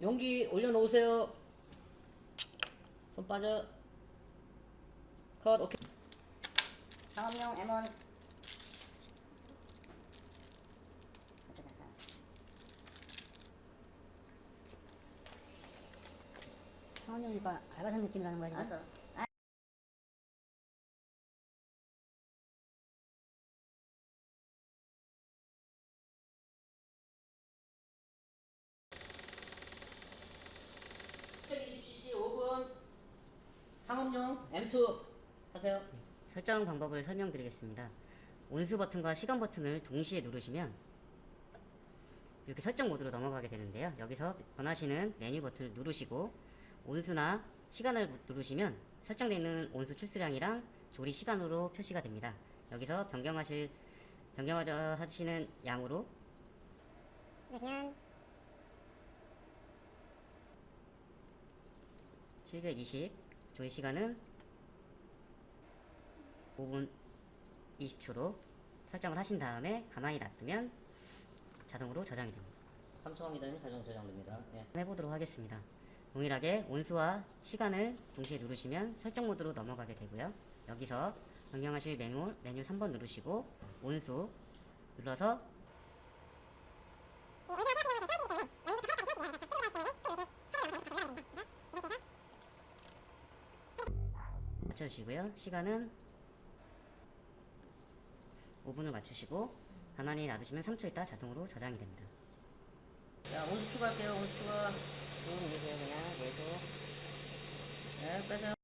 용기 올려놓으세요. 손 빠져. 컷, 오케이. 상업용 M1 상원형이니까 알바생 느낌이 나는 거야 지금? 알았어 120cc 5분. 상업용 M2 하세요. 설정 방법을 설명드리겠습니다. 온수 버튼과 시간 버튼을 동시에 누르시면 이렇게 설정 모드로 넘어가게 되는데요. 여기서 원하시는 메뉴 버튼을 누르시고 온수나 시간을 누르시면 설정되어 있는 온수 출수량이랑 조리 시간으로 표시가 됩니다. 여기서 변경하실 변경하시는 양으로 그러시면 720 조리 시간은 5분 20초로 설정을 하신 다음에 가만히 놔두면 자동으로 저장이 됩니다. 3초간 기다리면 자동 저장됩니다. 예. 해보도록 하겠습니다. 동일하게 온수와 시간을 동시에 누르시면 설정 모드로 넘어가게 되고요. 여기서 변경하실 메뉴, 메뉴 3번 누르시고 온수 눌러서 맞춰주시고요. 시간은 5분을 맞추시고 가만히 놔두시면 3초 있다 자동으로 저장이 됩니다. 자, 온수 추가할게요. 온수 추가. 쭉 누르세요 그냥 계속 네, 빼세요.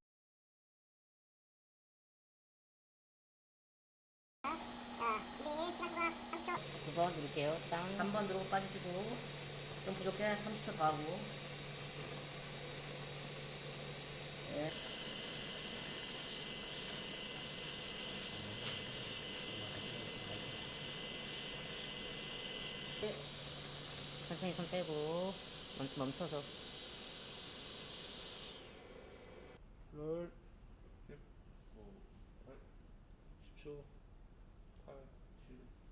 두 번 누를게요. 땅. 3번 들어오고 빠지시고. 좀 부족해. 30초 더 하고. 예. 천천히 손 빼고 멈춰, 멈춰서. 롤 10, 5, 8, 10초 8, 7